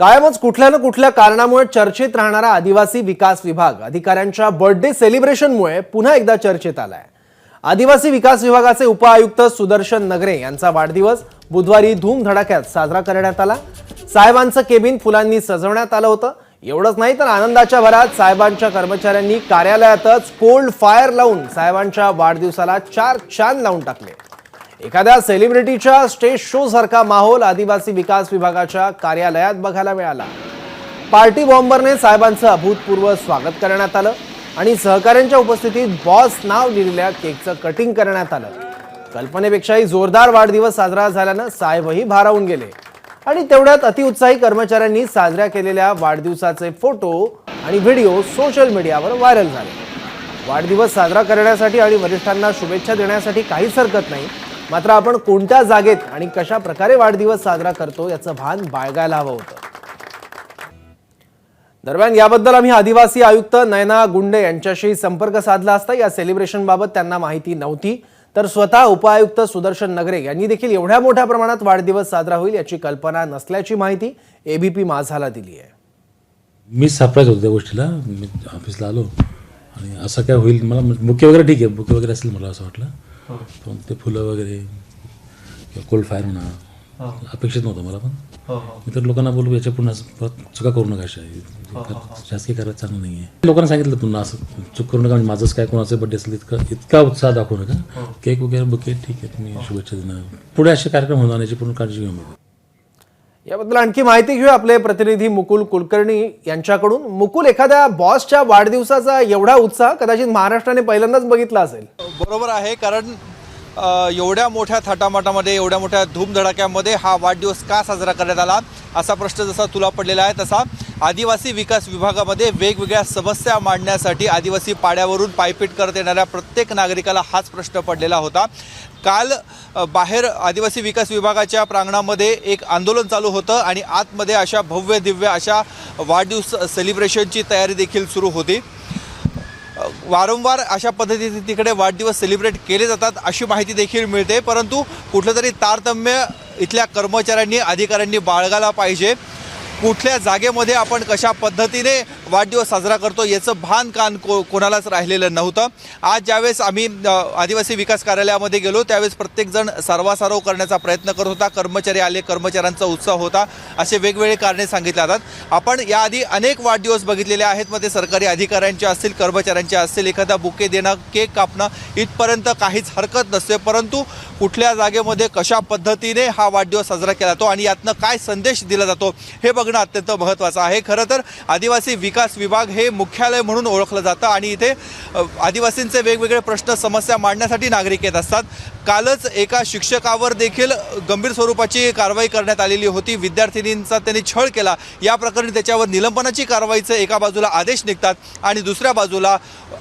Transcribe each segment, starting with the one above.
कायमच कुठल्या ना कुठल्या कारणामुळे चर्चेत राहणारा आदिवासी विकास विभाग अधिकाऱ्यांच्या बर्थडे सेलिब्रेशनमुळे पुन्हा एकदा चर्चेत आलाय. आदिवासी विकास विभागाचे उपआयुक्त सुदर्शन नगरे यांचा वाढदिवस बुधवारी धूमधडाक्यात साजरा करण्यात आला. साहेबांचं केबिन फुलांनी सजवण्यात आलं होतं. एवढंच नाही तर आनंदाच्या भरात साहेबांच्या कर्मचाऱ्यांनी कार्यालयातच कोल्ड फायर लावून साहेबांच्या वाढदिवसाला चार चांद लावून टाकले. एखाद्या सेलिब्रिटीच्या स्टेज शो सारखा माहोल आदिवासी विकास विभागाच्या कार्यालयात बघायला मिळाला. पार्टी बॉम्बरने साहेबांचं अभूतपूर्व स्वागत करण्यात आलं आणि सहकाऱ्यांच्या उपस्थितीत बॉस नाव लिहिलेल्या केकचं कटिंग करण्यात आलं. कल्पनेपेक्षाही जोरदार वाढदिवस साजरा झाल्यानं साहेबही भारावून गेले. आणि तेवढ्यात अतिउत्साही कर्मचाऱ्यांनी साजऱ्या केलेल्या वाढदिवसाचे फोटो आणि व्हिडिओ सोशल मीडियावर व्हायरल झाले. वाढदिवस साजरा करण्यासाठी आणि वरिष्ठांना शुभेच्छा देण्यासाठी काहीच हरकत नाही मात्र आपण कोणत्या जागेत आणि कशा प्रकारे वाढदिवस साजरा करतो याचं भान बाळगायला हवं होतं. दरम्यान याबद्दल आम्ही आदिवासी आयुक्त नयना गुंडे यांच्याशी संपर्क साधला असता. या सेलिब्रेशन बाबत त्यांना माहिती नव्हती. तर स्वतः उपायुक्त सुदर्शन नगरे यांनी देखील एवढ्या मोठ्या प्रमाणात वाढदिवस साजरा होईल याची कल्पना नसल्याची माहिती एबीपी माझाला दिली आहे. मी सरप्राईज होतो त्या गोष्टीला. मी ऑफिसला आलो. आणि असं काय होईल मला म्हणजे बुके वगैरे ठीक आहे बुके वगैरे असेल मला असं वाटलं. पण ते फुलं वगैरे किंवा कोल्ड फायर म्हणा अपेक्षित नव्हतं मला पण. मी तर लोकांना बोलू याच्या पुन्हा परत चुका करू नका अशा. शासकीय कारवाई चांगलं नाही आहे लोकांना सांगितलं पुन्हा असं चूक करू नका म्हणजे माझंच काय कोणाचं बड्डे असेल इतका इतका उत्साह दाखवू नका. केक वगैरे बुके ठीक आहे तुम्ही शुभेच्छा देणार. पुढे असे कार्यक्रम होणार याची पूर्ण काळजी घेऊ याबद्दल आणखी माहिती घेऊ आपले प्रतिनिधी मुकुल कुलकर्णी यांच्याकडून. मुकुल एखाद्या बॉसच्या वाढदिवसाचा एवढा उत्साह कदाचित महाराष्ट्राने पहिल्यांदाच बघितला असेल. बरोबर आहे कारण एवढ्या मोठ्या थाटामाटामध्ये एवढ्या मोठ्या धूमधडाक्यामध्ये हा वाढदिवस का साजरा करण्यात आला? असा प्रश्न जसा तुला पडलेला आहे तसा आदिवासी विकास विभागामध्ये वेगवेगळ्या समस्या मांडण्यासाठी आदिवासी पाड्यावरून पायपीट करत येणाऱ्या प्रत्येक नागरिकाला हाच प्रश्न पडलेला होता. काल बाहेर आदिवासी विकास विभागाच्या प्रांगणामध्ये एक आंदोलन चालू होतं आणि आतमध्ये अशा भव्य दिव्य अशा वाढदिवस सेलिब्रेशनची तयारी देखील सुरू होती. वारंवार अशा पद्धतीने तिकडे वाढदिवस सेलिब्रेट केले जातात अशी माहिती देखील मिळते परंतु कुठलं तरी तारतम्य इथल्या कर्मचाऱ्यांनी अधिकाऱ्यांनी बाळगायला पाहिजे. कुठल्या जागेमध्ये आपण कशा पद्धतीने वाढदिवस साजरा करतो याचं भान कान को कोणालाच राहिलेलं नव्हतं. आज ज्यावेळेस आम्ही आदिवासी विकास कार्यालयामध्ये गेलो त्यावेळेस प्रत्येकजण सर्वासारव करण्याचा प्रयत्न करत होता. कर्मचारी आले कर्मचाऱ्यांचा उत्साह होता. असे वेगवेगळे कारणे सांगितले जातात. आपण याआधी अनेक वाढदिवस बघितलेले आहेत. मग ते सरकारी अधिकाऱ्यांचे असतील कर्मचाऱ्यांचे असतील एखादा बुके देणं केक कापणं इथपर्यंत काहीच हरकत नसते. परंतु कुठल्या जागेमध्ये कशा पद्धतीने हा वाढदिवस साजरा केला जातो आणि यातनं काय संदेश दिला जातो हे बघ बघणं अत्यंत महत्त्वाचं आहे. खरं तर आदिवासी विकास विभाग हे मुख्यालय म्हणून ओळखलं जातं आणि इथे आदिवासींचे वेगवेगळे प्रश्न समस्या मांडण्यासाठी नागरिक येत असतात. कालच एका शिक्षकावर देखील गंभीर स्वरूपाची कारवाई करण्यात आलेली होती. विद्यार्थिनींचा त्यांनी छळ केला. या प्रकरणी त्याच्यावर निलंबनाची कारवाईचे एका बाजूला आदेश निघतात आणि दुसऱ्या बाजूला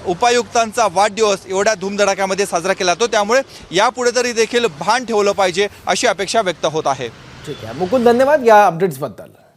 उपायुक्तांचा वाढदिवस एवढ्या धूमधडाक्यामध्ये साजरा केला जातो. त्यामुळे यापुढे तरी देखील भान ठेवलं पाहिजे अशी अपेक्षा व्यक्त होत आहे. ठीक आहे. मुकुंद धन्यवाद. या अपडेट्सबद्दल